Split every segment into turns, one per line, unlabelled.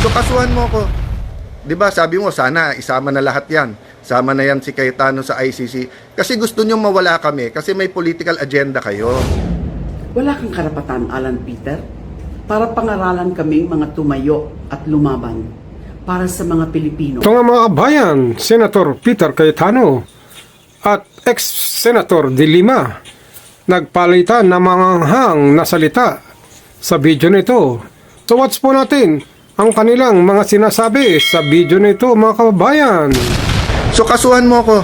So kasuhan mo ako. 'Di ba? Sabi mo sana isama na lahat 'yan. Sama na 'yan si Cayetano sa ICC kasi gusto niyo mawala kami kasi may political agenda kayo.
Wala kang karapatan, Alan Peter, para pangaralan kaming mga tumayo at lumaban para sa mga Pilipino.
Ito nga mga kabayan, Senator Peter Cayetano at ex-Senator De Lima nagpalitan ng mga hang na salita sa video nito. So watch po natin ang kanilang mga sinasabi sa video nito mga kababayan.
So kasuhan mo ako.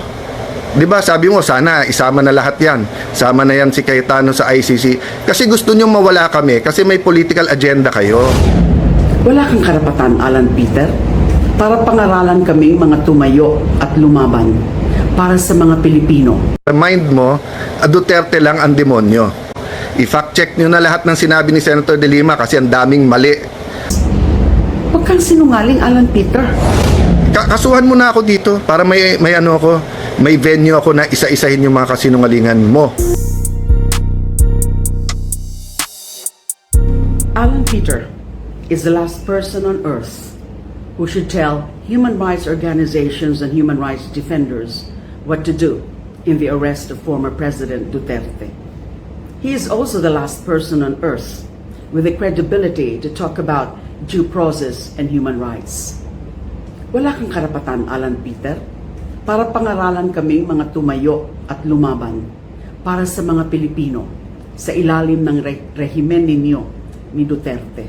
'Di ba? Sabi mo sana isama na lahat 'yan. Sama na 'yan si Cayetano sa ICC kasi gusto niyo mawala kami kasi may political agenda kayo.
Wala kang karapatan, Alan Peter, para pangaralan kaming mga tumayo at lumaban para sa mga Pilipino.
Remind mo, ah, Duterte lang ang demonyo. I-fact check niyo na lahat ng sinabi ni Senator De Lima kasi ang daming mali.
Huwag kang sinungaling, Alan Peter.
Ka- kasuhan mo na ako dito para may may ano ako, may venue ako na isa-isahin yung mga kasinungalingan mo.
Alan Peter is the last person on earth who should tell human rights organizations and human rights defenders what to do in the arrest of former President Duterte. He is also the last person on earth with the credibility to talk about due process and human rights. Wala kang karapatan, Alan Peter, para pangaralan kaming mga tumayo at lumaban para sa mga Pilipino sa ilalim ng re- rehimen ninyo ni Duterte.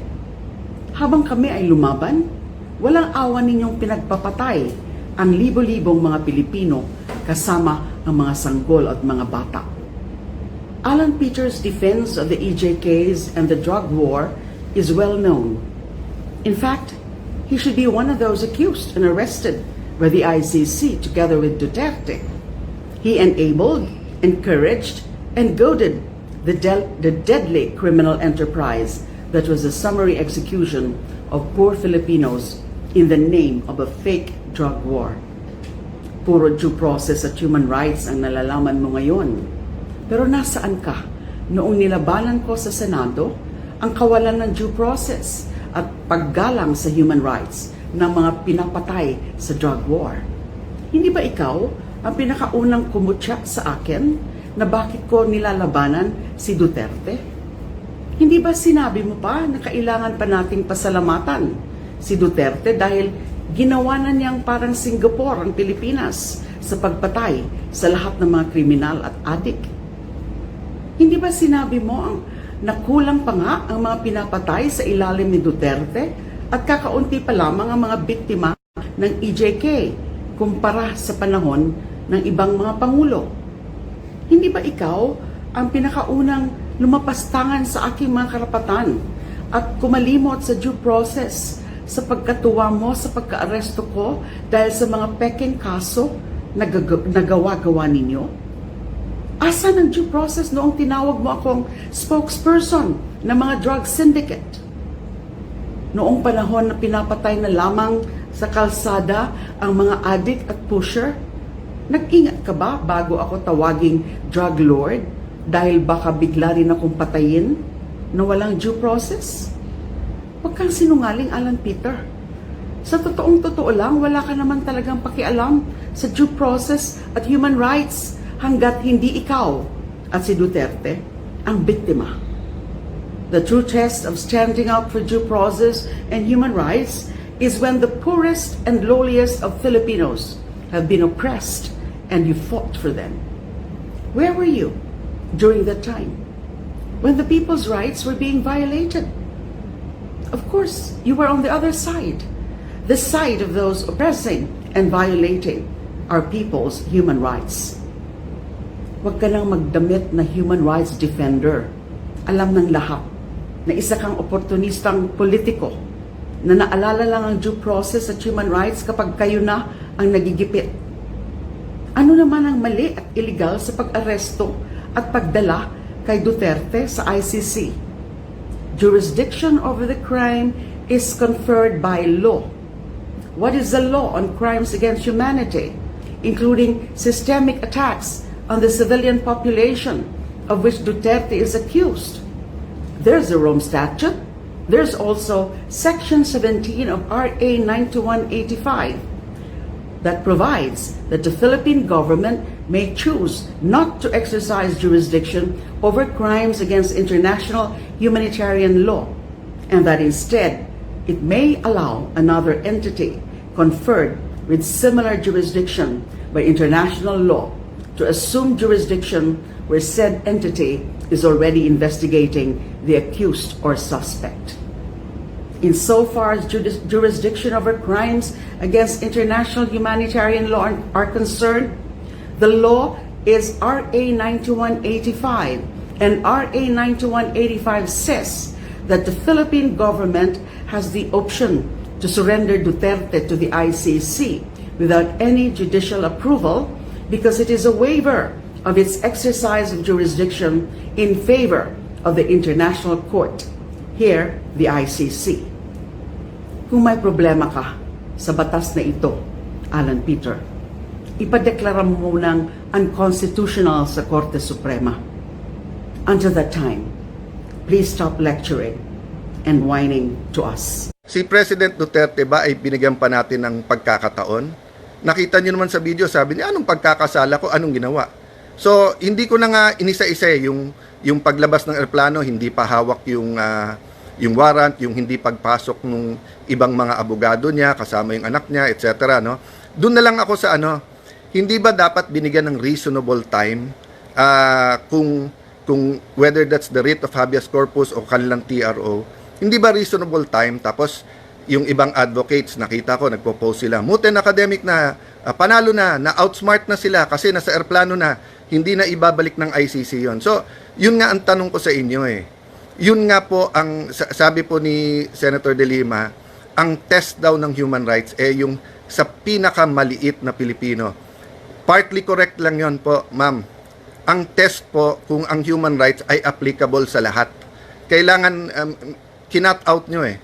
Habang kami ay lumaban, walang awa ninyong pinagpapatay ang libo-libong mga Pilipino kasama ang mga sanggol at mga bata. Alan Peters' defense of the EJKs and the drug war is well known. In fact, he should be one of those accused and arrested by the ICC together with Duterte. He enabled, encouraged, and goaded the, del- the deadly criminal enterprise that was the summary execution of poor Filipinos in the name of a fake drug war. Puro due process at human rights ang nalalaman mo ngayon. Pero nasaan ka noong nilabanan ko sa Senado ang kawalan ng due process at paggalang sa human rights ng mga pinapatay sa drug war? Hindi ba ikaw ang pinakaunang kumutya sa akin na bakit ko nilalabanan si Duterte? Hindi ba sinabi mo pa na kailangan pa nating pasalamatan si Duterte dahil ginawa na niyang parang Singapore ang Pilipinas sa pagpatay sa lahat ng mga kriminal at adik? Hindi ba sinabi mo ang nakulang pa nga ang mga pinapatay sa ilalim ni Duterte at kakaunti pa lamang ang mga biktima ng EJK kumpara sa panahon ng ibang mga pangulo? Hindi ba ikaw ang pinakaunang lumapastangan sa aking mga karapatan at kumalimot sa due process sa pagkatuwa mo sa pagkaaresto ko dahil sa mga peking kaso na nagawa-gawa ninyo? Asan ang due process noong tinawag mo akong spokesperson ng mga drug syndicate? Noong panahon na pinapatay na lamang sa kalsada ang mga addict at pusher? Nag-ingat ka ba bago ako tawaging drug lord dahil baka bigla rin akong patayin na walang due process? Huwag kang sinungaling, Alan Peter. Sa totoong totoo lang, wala ka naman talagang pakialam sa due process at human rights hanggat hindi ikaw at si Duterte ang biktima. The true test of standing up for due process and human rights is when the poorest and lowliest of Filipinos have been oppressed and you fought for them. Where were you during that time when the people's rights were being violated? Of course, you were on the other side, the side of those oppressing and violating our people's human rights. Huwag ka nang magdamit na human rights defender. Alam ng lahat na isa kang oportunistang politiko na naalala lang ang due process at human rights kapag kayo na ang nagigipit. Ano naman ang mali at illegal sa pag-aresto at pagdala kay Duterte sa ICC? Jurisdiction over the crime is conferred by law. What is the law on crimes against humanity, including systemic attacks on the civilian population of which Duterte is accused? There's the Rome Statute, There's also Section 17 of RA 92185 that provides that the Philippine government may choose not to exercise jurisdiction over crimes against international humanitarian law, and that instead it may allow another entity conferred with similar jurisdiction by international law to assume jurisdiction where said entity is already investigating the accused or suspect. Insofar as juris- jurisdiction over crimes against international humanitarian law are concerned, the law is RA 9185, and RA 9185 says that the Philippine government has the option to surrender Duterte to the ICC without any judicial approval because it is a waiver of its exercise of jurisdiction in favor of the International Court, here the ICC. Kung may problema ka sa batas na ito, Alan Peter, ipadeklara mo munang unconstitutional sa Korte Suprema. Until that time, please stop lecturing and whining to us.
Si President Duterte ba ay binigyan pa natin ng pagkakataon? Nakita niyo naman sa video, sabi niya, anong pagkakasala ko, anong ginawa? So, hindi ko na nga inisa-isa eh, yung, yung paglabas ng aeroplano, hindi pa hawak yung, ah, yung warrant, yung hindi pagpasok ng ibang mga abogado niya, kasama yung anak niya, etc. No? Doon na lang ako sa ano, hindi ba dapat binigyan ng reasonable time ah, kung kung whether that's the writ of habeas corpus o kanilang TRO, hindi ba reasonable time tapos yung ibang advocates nakita ko nagpo-post sila Muten academic na ah, panalo na na outsmart na sila kasi nasa airplano na hindi na ibabalik ng ICC yon so yun nga ang tanong ko sa inyo eh yun nga po ang sa- sabi po ni Senator De Lima ang test daw ng human rights eh yung sa pinakamaliit na Pilipino partly correct lang yon po ma'am ang test po kung ang human rights ay applicable sa lahat. Kailangan um, kinat out nyo eh.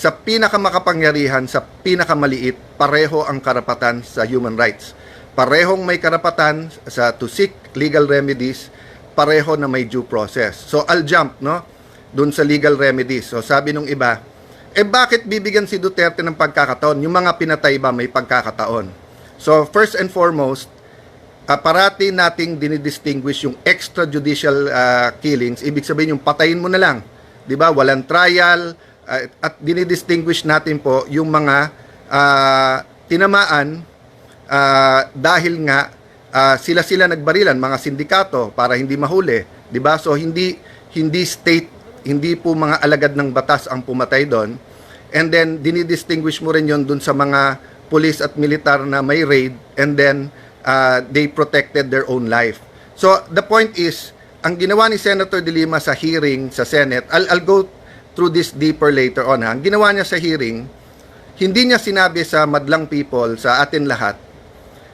Sa pinakamakapangyarihan, sa pinakamaliit, pareho ang karapatan sa human rights. Parehong may karapatan sa to seek legal remedies, pareho na may due process. So I'll jump no dun sa legal remedies. So sabi nung iba, eh bakit bibigyan si Duterte ng pagkakataon? Yung mga pinatay ba may pagkakataon? So first and foremost, Ah, parati nating dinidistinguish yung extrajudicial ah, killings, ibig sabihin yung patayin mo na lang. 'Di ba? Walang trial ah, at dinidistinguish natin po yung mga ah, tinamaan ah, dahil nga ah, sila-sila nagbarilan mga sindikato para hindi mahuli, 'di ba? So hindi hindi state, hindi po mga alagad ng batas ang pumatay doon. And then dinidistinguish mo rin 'yon dun sa mga police at militar na may raid and then uh, they protected their own life. So the point is, ang ginawa ni Senator De Lima sa hearing sa Senate, I'll, I'll go through this deeper later on. Ha? Ang ginawa niya sa hearing, hindi niya sinabi sa madlang people, sa atin lahat,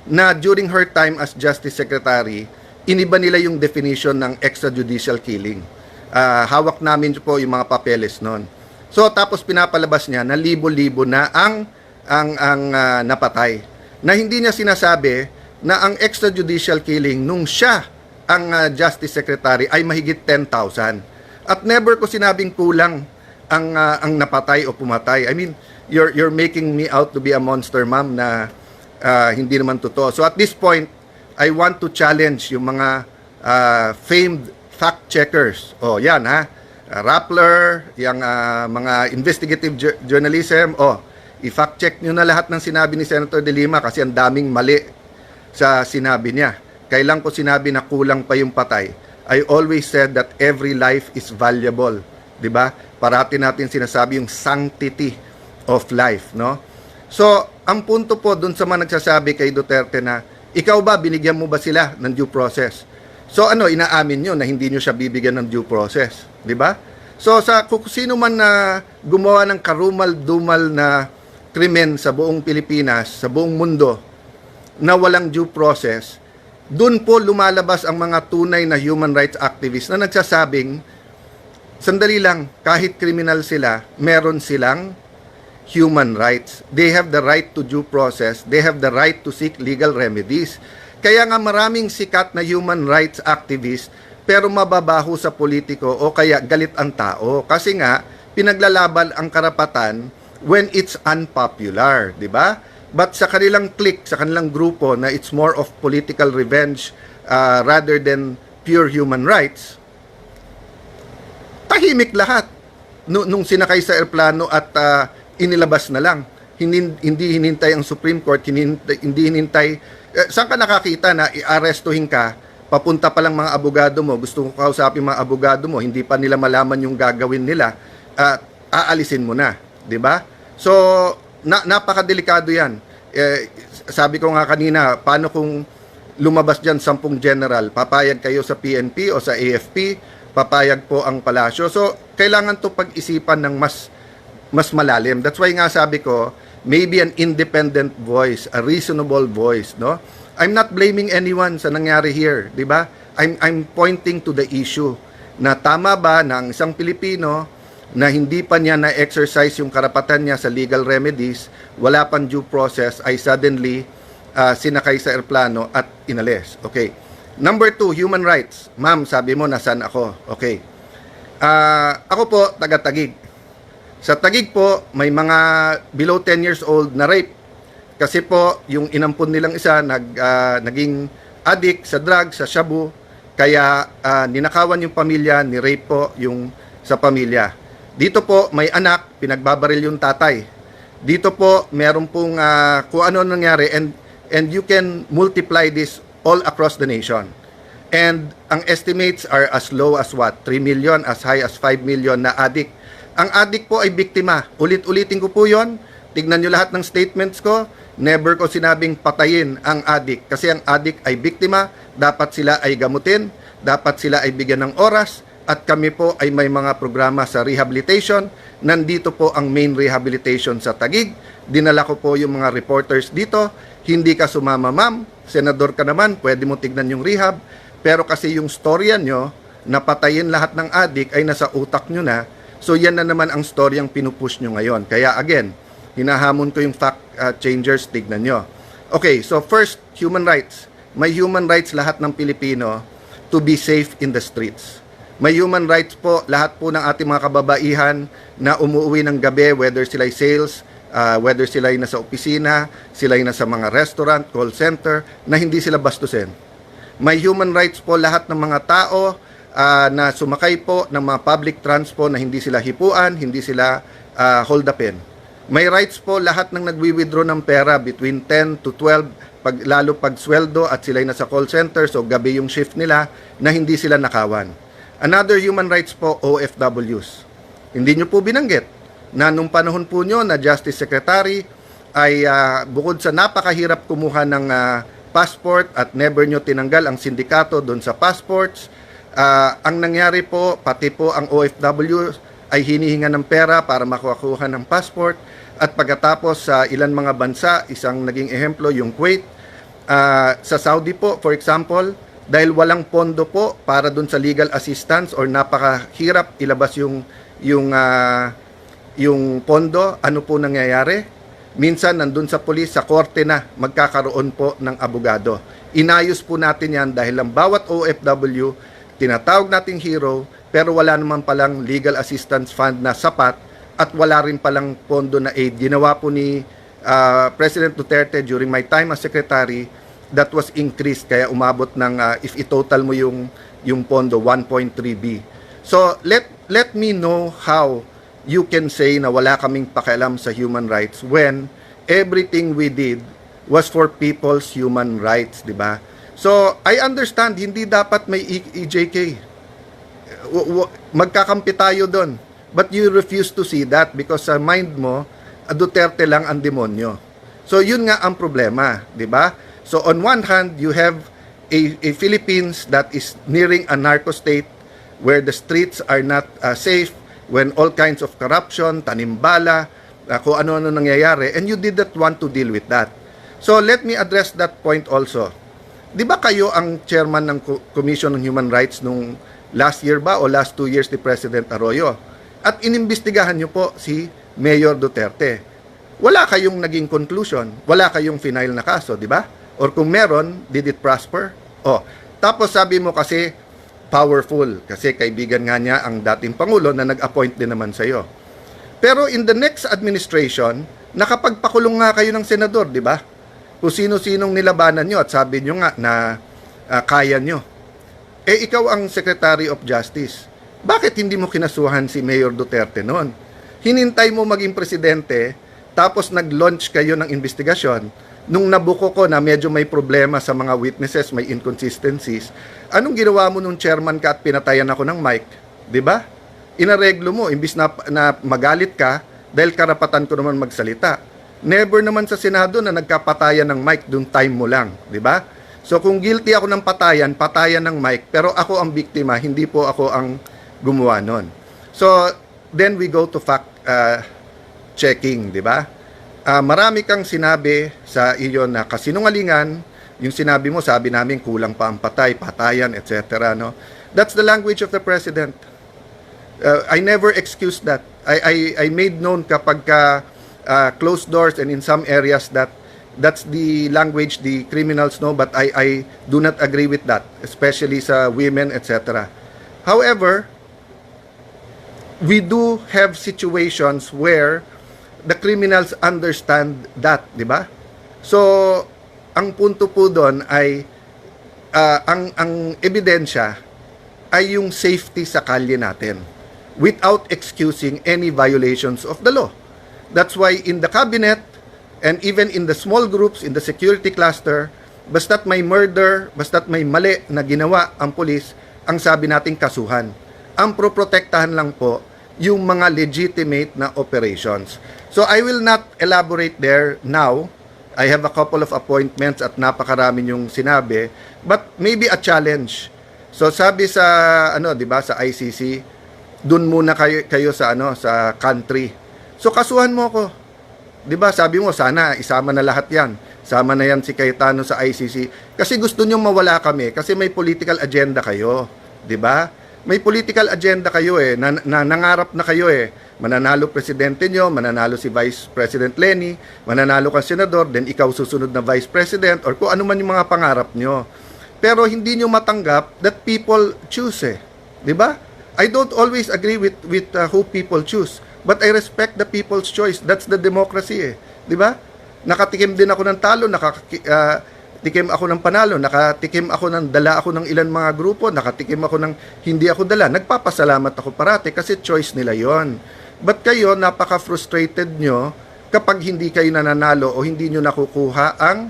na during her time as Justice Secretary, iniba nila yung definition ng extrajudicial killing. Ah, hawak namin po yung mga papeles noon. So tapos pinapalabas niya na libo-libo na ang ang ang ah, napatay. Na hindi niya sinasabi na ang extrajudicial killing nung siya ang ah, Justice Secretary ay mahigit 10,000. At never ko sinabing kulang ang ah, ang napatay o pumatay. I mean, you're you're making me out to be a monster, ma'am, na ah, hindi naman totoo. So at this point, I want to challenge yung mga ah, famed fact checkers. Oh, yan ha. Uh, Rappler, yung ah, mga investigative jour- journalism. Oh, i-fact check nyo na lahat ng sinabi ni Senator De Lima kasi ang daming mali sa sinabi niya. Kailan ko sinabi na kulang pa yung patay? I always said that every life is valuable. 'Di ba? Parati natin sinasabi yung sanctity of life, no? So, ang punto po dun sa mga nagsasabi kay Duterte na ikaw ba binigyan mo ba sila ng due process? So ano, inaamin nyo na hindi nyo siya bibigyan ng due process, 'di ba? So sa kung sino man na gumawa ng karumal-dumal na krimen sa buong Pilipinas, sa buong mundo, na walang due process, doon po lumalabas ang mga tunay na human rights activists na nagsasabing, sandali lang, kahit kriminal sila, meron silang human rights. They have the right to due process. They have the right to seek legal remedies. Kaya nga maraming sikat na human rights activists pero mababaho sa politiko o kaya galit ang tao. Kasi nga, pinaglalaban ang karapatan when it's unpopular, di ba? But sa kanilang clique, sa kanilang grupo na it's more of political revenge uh, rather than pure human rights, tahimik lahat nu- nung sinakay sa aeroplano at ah, inilabas na lang. Hindi, hindi hinintay ang Supreme Court, hinintay, hindi hinintay. Eh, saan ka nakakita na i-arestuhin ka, papunta pa lang mga abogado mo, gusto ko kausapin mga abogado mo, hindi pa nila malaman yung gagawin nila, at aalisin mo na, 'di ba? So, na, napakadelikado 'yan. Eh, sabi ko nga kanina, paano kung lumabas diyan sampung general, papayag kayo sa PNP o sa AFP, papayag po ang palasyo. So, kailangan to pag-isipan ng mas mas malalim. That's why nga sabi ko, maybe an independent voice, a reasonable voice, no? I'm not blaming anyone sa nangyari here, 'di ba? I'm I'm pointing to the issue na tama ba ng isang Pilipino na hindi pa niya na-exercise yung karapatan niya sa legal remedies, wala pang due process, ay suddenly ah, sinakay sa aeroplano at inalis. Okay. Number two, human rights. Ma'am, sabi mo, nasan ako? Okay. Ah, ako po, taga-tagig. Sa Tagig po, may mga below 10 years old na rape. Kasi po, yung inampun nilang isa, nag, ah, naging addict sa drugs, sa shabu. Kaya ah, ninakawan yung pamilya, ni-rape po yung sa pamilya. Dito po, may anak, pinagbabaril yung tatay. Dito po, meron pong ah, kung ano nangyari and, and you can multiply this all across the nation. And ang estimates are as low as what? 3 million, as high as 5 million na addict. Ang addict po ay biktima. Ulit-ulitin ko po yon. Tignan nyo lahat ng statements ko. Never ko sinabing patayin ang addict. Kasi ang addict ay biktima. Dapat sila ay gamutin. Dapat sila ay bigyan ng oras. At kami po ay may mga programa sa rehabilitation. Nandito po ang main rehabilitation sa Tagig. Dinala ko po yung mga reporters dito. Hindi ka sumama, ma'am. Senador ka naman, pwede mo tignan yung rehab. Pero kasi yung storya nyo, napatayin lahat ng adik ay nasa utak nyo na. So yan na naman ang storyang pinupush nyo ngayon. Kaya again, hinahamon ko yung fact uh, changers, tignan nyo. Okay, so first, human rights. May human rights lahat ng Pilipino to be safe in the streets. May human rights po lahat po ng ating mga kababaihan na umuwi ng gabi, whether sila'y sales, uh, whether sila'y nasa opisina, sila'y nasa mga restaurant, call center, na hindi sila bastusin. May human rights po lahat ng mga tao ah, na sumakay po ng mga public transport na hindi sila hipuan, hindi sila ah, hold upin. May rights po lahat ng nagwi-withdraw ng pera between 10 to 12 pag lalo pag sweldo at sila nasa call center so gabi yung shift nila na hindi sila nakawan. Another human rights po OFWs. Hindi nyo po binanggit na nung panahon po nyo na Justice Secretary ay ah, bukod sa napakahirap kumuha ng ah, passport at never nyo tinanggal ang sindikato doon sa passports, ah, ang nangyari po, pati po ang OFW ay hinihinga ng pera para makuha ng passport at pagkatapos sa ilan mga bansa, isang naging ehemplo yung Kuwait, Ah, sa Saudi po, for example, dahil walang pondo po para dun sa legal assistance or napakahirap ilabas yung yung ah, yung pondo, ano po nangyayari? Minsan nandun sa pulis, sa korte na magkakaroon po ng abogado. Inayos po natin yan dahil ang bawat OFW, tinatawag nating hero, pero wala naman palang legal assistance fund na sapat at wala rin palang pondo na aid. Ginawa po ni uh, President Duterte during my time as secretary, that was increased kaya umabot ng uh, if i-total mo yung yung pondo 1.3B. So let let me know how you can say na wala kaming pakialam sa human rights when everything we did was for people's human rights, di ba? So I understand hindi dapat may E- EJK w- magkakampi tayo doon. But you refuse to see that because sa mind mo, Duterte lang ang demonyo. So yun nga ang problema, di ba? So on one hand, you have a, a Philippines that is nearing a narco state where the streets are not ah, safe, when all kinds of corruption, tanimbala, ah, kung ano-ano nangyayari, and you did not want to deal with that. So let me address that point also. Di ba kayo ang chairman ng Co- Commission on Human Rights nung last year ba o last two years ni President Arroyo? At inimbestigahan nyo po si Mayor Duterte. Wala kayong naging conclusion, wala kayong final na kaso, di ba? Or kung meron, did it prosper? Oh, tapos sabi mo kasi powerful kasi kaibigan nga niya ang dating pangulo na nag-appoint din naman sa iyo. Pero in the next administration, nakapagpakulong nga kayo ng senador, di ba? Kung sino-sinong nilabanan nyo at sabi nyo nga na ah, kaya nyo. Eh, ikaw ang Secretary of Justice. Bakit hindi mo kinasuhan si Mayor Duterte noon? Hinintay mo maging presidente, tapos nag-launch kayo ng investigasyon. Nung nabuko ko na medyo may problema sa mga witnesses, may inconsistencies, anong ginawa mo nung chairman ka at pinatayan ako ng mic? Di ba? Inareglo mo, imbis na, na magalit ka, dahil karapatan ko naman magsalita. Never naman sa Senado na nagkapatayan ng mic, dun time mo lang. Di ba? So kung guilty ako ng patayan, patayan ng mic, pero ako ang biktima, hindi po ako ang gumawa nun. So then we go to fact uh, checking, di ba? Ah, marami kang sinabi sa iyo na kasinungalingan, yung sinabi mo, sabi namin kulang pa ang patay, patayan, etc. No? That's the language of the president. Uh, I never excuse that. I, I, I made known kapag ka uh, closed doors and in some areas that that's the language the criminals know but I, I do not agree with that, especially sa women, etc. However, we do have situations where the criminals understand that, di ba? So, ang punto po doon ay ah, ang ang ebidensya ay yung safety sa kalye natin without excusing any violations of the law. That's why in the cabinet and even in the small groups in the security cluster, basta't may murder, basta't may mali na ginawa ang pulis, ang sabi nating kasuhan. Ang proprotektahan lang po yung mga legitimate na operations. So I will not elaborate there now. I have a couple of appointments at napakarami yung sinabi, but maybe a challenge. So sabi sa ano, 'di ba, sa ICC, dun muna kayo, kayo sa ano, sa country. So kasuhan mo ako. 'Di ba? Sabi mo sana isama na lahat 'yan. Sama na 'yan si Cayetano sa ICC kasi gusto niyo mawala kami kasi may political agenda kayo, 'di ba? May political agenda kayo eh, na, na nangarap na kayo eh. Mananalo presidente nyo, mananalo si Vice President Lenny, mananalo ka senador, then ikaw susunod na Vice President, or kung ano man yung mga pangarap nyo. Pero hindi nyo matanggap that people choose eh. Ba? I don't always agree with, with uh, who people choose, but I respect the people's choice. That's the democracy eh. Ba? Nakatikim din ako ng talo, nakaki, uh, tikim ako ng panalo, nakatikim ako ng dala ako ng ilan mga grupo, nakatikim ako ng hindi ako dala. Nagpapasalamat ako parati kasi choice nila yon. But kayo, napaka-frustrated nyo kapag hindi kayo nananalo o hindi nyo nakukuha ang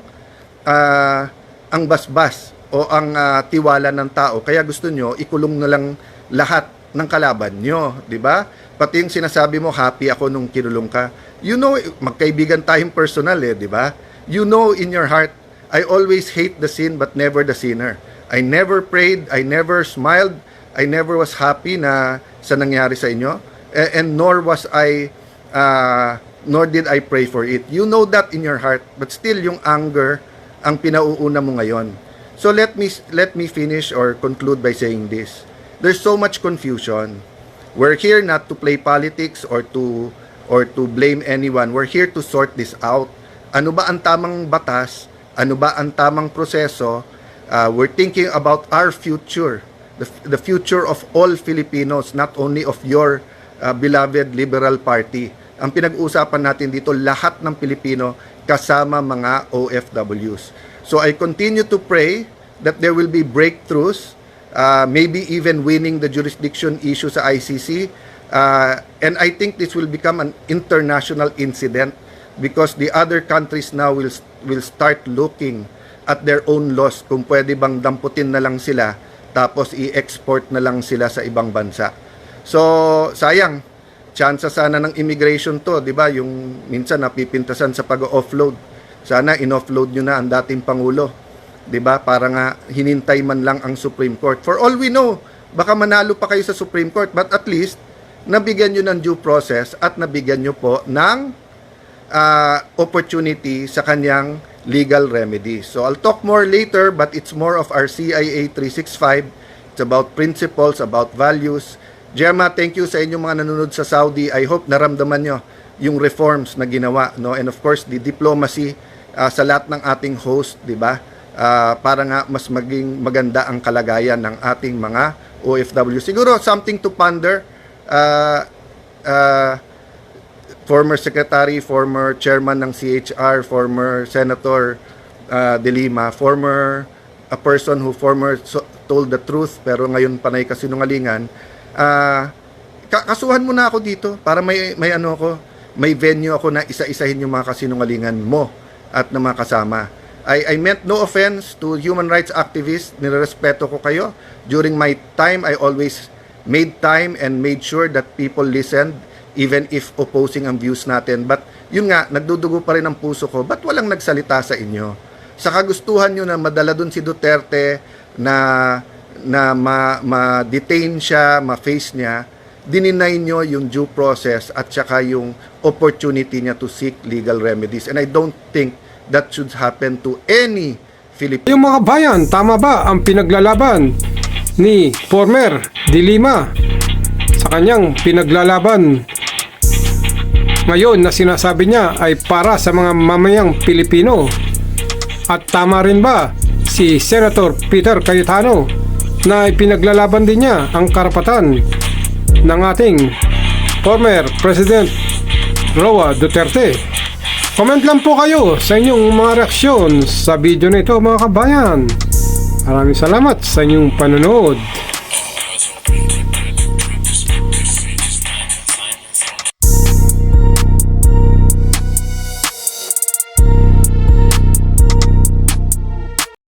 ah, ang basbas o ang ah, tiwala ng tao. Kaya gusto nyo, ikulong na lang lahat ng kalaban nyo, di ba? Pati yung sinasabi mo, happy ako nung kinulong ka. You know, magkaibigan tayong personal eh, di ba? You know in your heart, I always hate the sin but never the sinner. I never prayed, I never smiled, I never was happy na sa nangyari sa inyo, A- and nor was I, uh, nor did I pray for it. You know that in your heart, but still yung anger ang pinauuna mo ngayon. So let me let me finish or conclude by saying this. There's so much confusion. We're here not to play politics or to or to blame anyone. We're here to sort this out. Ano ba ang tamang batas? Ano ba ang tamang proseso? Uh, we're thinking about our future, the, the future of all Filipinos, not only of your uh, beloved Liberal Party. Ang pinag-uusapan natin dito, lahat ng Pilipino kasama mga OFWs. So I continue to pray that there will be breakthroughs, uh, maybe even winning the jurisdiction issue sa ICC. Uh, and I think this will become an international incident because the other countries now will will start looking at their own laws kung pwede bang damputin na lang sila tapos i-export na lang sila sa ibang bansa. So, sayang, chance sana ng immigration to, 'di ba? Yung minsan napipintasan sa pag-offload. Sana in-offload nyo na ang dating pangulo. 'Di ba? Para nga hinintay man lang ang Supreme Court. For all we know, baka manalo pa kayo sa Supreme Court, but at least nabigyan nyo ng due process at nabigyan nyo po ng uh, opportunity sa kanyang legal remedy. So I'll talk more later, but it's more of our CIA 365. It's about principles, about values. Gemma, thank you sa inyong mga nanonood sa Saudi. I hope naramdaman nyo yung reforms na ginawa, no? And of course, the diplomacy uh, sa lahat ng ating host, di ba? Uh, para nga mas maging maganda ang kalagayan ng ating mga OFW. Siguro something to ponder. Uh, uh, former secretary, former chairman ng CHR, former senator uh, De Lima, former a person who former so- told the truth pero ngayon panay kasinungalingan, ka- kasuhan mo na ako dito para may may ano ako, may venue ako na isa-isahin yung mga kasinungalingan mo at ng mga kasama. I, I meant no offense to human rights activists. Nirerespeto ko kayo. During my time, I always made time and made sure that people listened even if opposing ang views natin. But yun nga, nagdudugo pa rin ang puso ko. Ba't walang nagsalita sa inyo? Sa kagustuhan nyo na madala dun si Duterte na na ma, ma-detain siya, ma-face niya, dininay nyo yung due process at saka yung opportunity niya to seek legal remedies. And I don't think that should happen to any Filipino.
Yung mga bayan, tama ba ang pinaglalaban ni former De Lima sa kanyang pinaglalaban ngayon na sinasabi niya ay para sa mga mamayang Pilipino? At tama rin ba si Senator Peter Cayetano na ipinaglalaban din niya ang karapatan ng ating former President Roa Duterte? Comment lang po kayo sa inyong mga reaksyon sa video na ito mga kabayan. Maraming salamat sa inyong panonood.